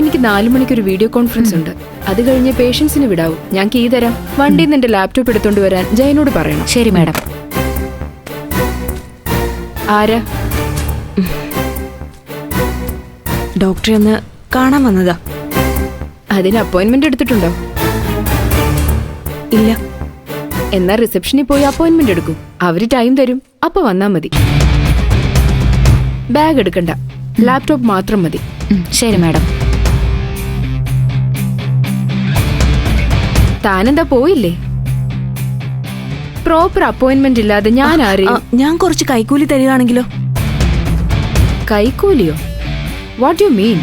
എനിക്ക് നാലു മണിക്ക് ഒരു വീഡിയോ കോൺഫറൻസ് ഉണ്ട്. അത് കഴിഞ്ഞ് പേഷ്യൻസിന് വിടാവൂ. ഞാൻ കീ തരാം. വണ്ടി നിന്ന് എന്റെ ലാപ്ടോപ്പ് എടുത്തോണ്ട് വരാൻ ജയനോട് പറയണം. ശരി മാഡം. ആരാ? ഡോക്ടറെ ഒന്ന് കാണാൻ വന്നതാ. അതിന് അപ്പോയിന്റ്മെന്റ് എടുത്തിട്ടുണ്ടോ? ഇല്ല. എന്നാ റിസപ്ഷനിൽ പോയി അപ്പോയിന്റ്മെന്റ് എടുക്കും. അവർ ടൈം തരും. അപ്പൊ വന്നാ മതി. ബാഗ് എടുക്കണ്ട. ലാപ്ടോപ്പ് മാത്രം മതി. ശരി മാഡം. താനെന്താ പോയില്ലേ? പ്രോപ്പർ അപ്പോയിന്റ്മെന്റ് ഇല്ലാതെ ഞാൻ ആ, ആരെയും ഞാൻ കുറച്ച് കൈക്കൂലി തരികയാണെങ്കിലോ കൈക്കൂലിയോ? വാട്ട് യു മീൻ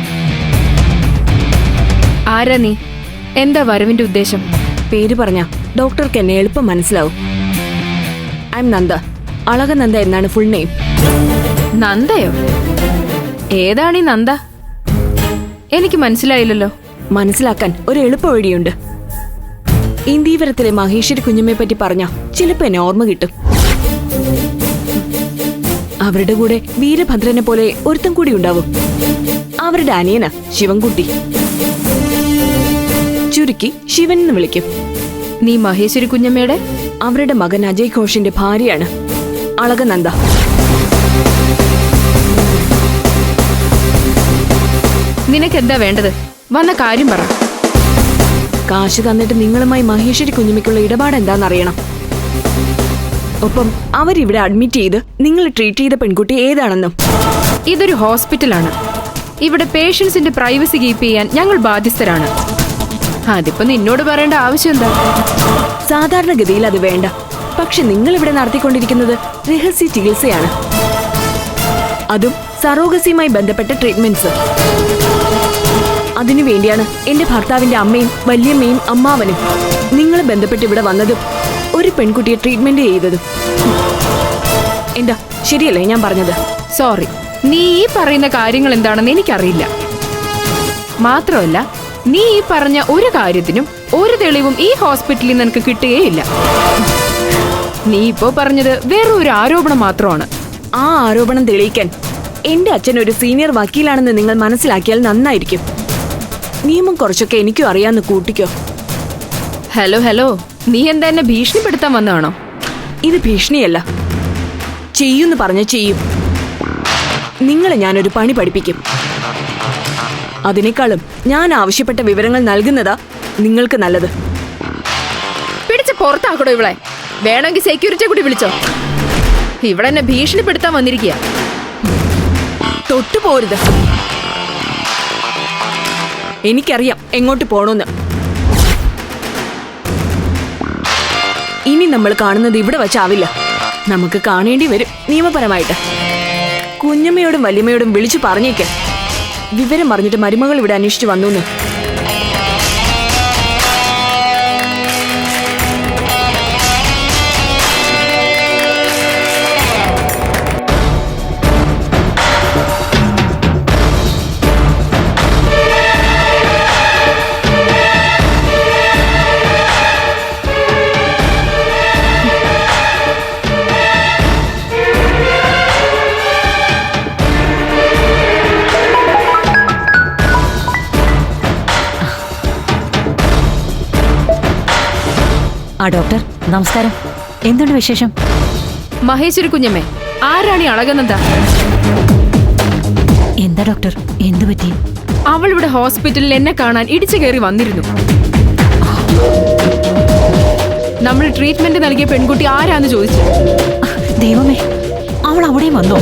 ആരാ നീ? എന്താ വരവിന്റെ ഉദ്ദേശം? പേര് പറഞ്ഞ ഡോക്ടർക്ക് എന്നെ എളുപ്പം മനസ്സിലാവും. ഐ എം നന്ദ അളകനന്ദ എന്നാണ് ഫുൾ നെയിം നന്ദയോ? ഏതാണ് ഈ നന്ദ? എനിക്ക് മനസ്സിലായില്ലല്ലോ. മനസ്സിലാക്കാൻ ഒരു എളുപ്പ വഴിയുണ്ട്. ഇന്ദീവരത്തിലെ മഹേശ്വരി കുഞ്ഞമ്മയെ പറ്റി പറഞ്ഞ ചിലപ്പോ എന്നെ ഓർമ്മ കിട്ടും. അവരുടെ കൂടെ വീരഭദ്രനെ പോലെ ഒരുത്തം കൂടി ഉണ്ടാവും. അവരുടെ അനിയന ശിവൻകുട്ടി. ചുരുക്കി ശിവൻ എന്ന് വിളിക്കും. നീ മഹേശ്വരി കുഞ്ഞമ്മയുടെ? അവരുടെ മകൻ അജയ് ഘോഷിന്റെ ഭാര്യയാണ് അളകനന്ദ. നിനക്കെന്താ വേണ്ടത്? വന്ന കാര്യം പറ. കാശ് തന്നിട്ട് നിങ്ങളുമായി മഹേശ്വരി കുഞ്ഞുമിക്കുള്ള ഇടപാട് എന്താണെന്നറിയണം ഒപ്പം അവരിവിടെ അഡ്മിറ്റ് ചെയ്ത് നിങ്ങൾ ട്രീറ്റ് ചെയ്ത പെൺകുട്ടി ഏതാണെന്നും. ഇതൊരു ഹോസ്പിറ്റലാണ്. ഇവിടെ പേഷ്യൻസിന്റെ പ്രൈവസി കീപ്പ് ചെയ്യാൻ ഞങ്ങൾ ബാധ്യസ്ഥരാണ്. അതിപ്പോ നിന്നോട് പറയേണ്ട ആവശ്യം എന്താ? സാധാരണഗതിയിൽ അത് വേണ്ട. പക്ഷെ നിങ്ങൾ ഇവിടെ നടത്തിക്കൊണ്ടിരിക്കുന്നത് രഹസ്യ ചികിത്സയാണ്. അതും സറോഗസിയുമായി ബന്ധപ്പെട്ട ട്രീറ്റ്മെന്റ്സ് അതിനുവേണ്ടിയാണ് എന്റെ ഭർത്താവിന്റെ അമ്മയും വല്യമ്മയും അമ്മാവനും നിങ്ങൾ ബന്ധപ്പെട്ട് ഇവിടെ വന്നതും ഒരു പെൺകുട്ടിയെ ട്രീറ്റ്മെന്റ് ചെയ്തതും. എന്താ? ശരിയല്ലേ ഞാൻ പറഞ്ഞത്? സോറി നീ ഈ പറയുന്ന കാര്യങ്ങൾ എന്താണെന്ന് എനിക്കറിയില്ല. മാത്രമല്ല നീ ഈ പറഞ്ഞ ഒരു കാര്യത്തിനും ഒരു തെളിവും ഈ ഹോസ്പിറ്റലിൽ നിനക്ക് കിട്ടുകയില്ല. നീ ഇപ്പോ പറഞ്ഞത് വേറൊരു ഒരു ആരോപണം മാത്രമാണ്. ആ ആരോപണം തെളിയിക്കാൻ എന്റെ അച്ഛൻ ഒരു സീനിയർ വക്കീലാണെന്ന് നിങ്ങൾ മനസ്സിലാക്കിയാൽ നന്നായിരിക്കും. നിയമം കുറച്ചൊക്കെ എനിക്കും അറിയാന്ന് കൂട്ടിക്കോ. Hello hello. നീ എന്താ എന്നെ ഭീഷണിപ്പെടുത്താൻ വന്നതാണോ? ഇത് ഭീഷണിയല്ല. ചെയ്യൂന്ന് പറഞ്ഞ ചെയ്യും. നിങ്ങളെ ഞാനൊരു പണി പഠിപ്പിക്കും. അതിനേക്കാളും ഞാൻ ആവശ്യപ്പെട്ട വിവരങ്ങൾ നൽകുന്നതാ നിങ്ങൾക്ക് നല്ലത്. പിടിച്ച് പുറത്താക്കടോ ഇവളെ. വേണമെങ്കിൽ സെക്യൂരിറ്റിയെ കൂടി വിളിച്ചോ. ഇവിടെ എന്നെ ഭീഷണിപ്പെടുത്താൻ വന്നിരിക്കുക തൊട്ടു പോരുത് എനിക്കറിയാം എങ്ങോട്ട് പോണോന്ന്. ഇനി നമ്മൾ കാണുന്നത് ഇവിടെ വച്ചാവില്ല. നമുക്ക് കാണേണ്ടി വരും നിയമപരമായിട്ട്. കുഞ്ഞമ്മയോടും വല്യമ്മയോടും വിളിച്ചു പറഞ്ഞേക്ക്. വിവരം അറിഞ്ഞിട്ട് മരുമകൾ ഇവിടെ അന്വേഷിച്ചു വന്നു ആ ഡോക്ടർ നമസ്കാരം. എന്തുണ്ട് വിശേഷം? മഹേശ്വരി കുഞ്ഞമ്മേ ആരാണ് ഈ അളകുന്നത എന്താ ഡോക്ടർ എന്തു പറ്റി? അവൾ ഇവിടെ ഹോസ്പിറ്റലിൽ എന്നെ കാണാൻ ഇടിച്ചു കയറി വന്നിരുന്നു. നമ്മൾ ട്രീറ്റ്മെന്റ് നൽകിയ പെൺകുട്ടി ആരാന്ന് ചോദിച്ചു. ദൈവമേ അവൾ അവിടെയും വന്നോ?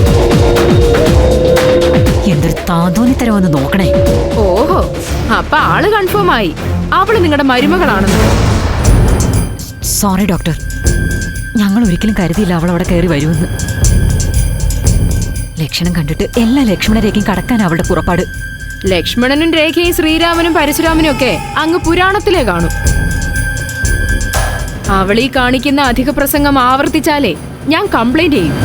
എന്തൊരു താന്തോന്നിത്തരമെന്ന് നോക്കണേ. ഓഹോ അപ്പൊ ആൾ കൺഫേം ആയി. അവൾ നിങ്ങളുടെ മരുമകളാണെന്ന്. സോറി ഡോക്ടർ ഞങ്ങൾ ഒരിക്കലും കരുതിയില്ല അവൾ അവിടെ കയറി വരുമെന്ന്. ലക്ഷണം കണ്ടിട്ട് എല്ലാ ലക്ഷ്മണരേഖയും കടക്കാൻ അവളുടെ പുറപ്പാട്. ലക്ഷ്മണനും രേഖയും ശ്രീരാമനും പരശുരാമനും ഒക്കെ അങ്ങ് പുരാണത്തിലെ കാണും. അവളീ കാണിക്കുന്ന അധിക പ്രസംഗം ആവർത്തിച്ചാലേ ഞാൻ കംപ്ലൈന്റ് ചെയ്യും.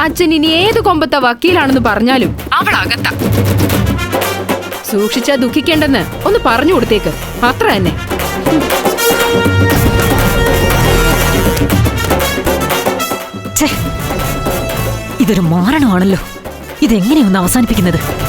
അച്ഛൻ ഇനി ഏത് കൊമ്പത്തെ വക്കീലാണെന്ന് പറഞ്ഞാലും അവൾ അകത്ത. സൂക്ഷിച്ചാ ദുഃഖിക്കേണ്ടെന്ന് ഒന്ന് പറഞ്ഞു കൊടുത്തേക്ക്. അത്ര തന്നെ. ഇതൊരു മാരണമാണല്ലോ. ഇതെങ്ങനെയൊന്ന് അവസാനിപ്പിക്കുന്നത്?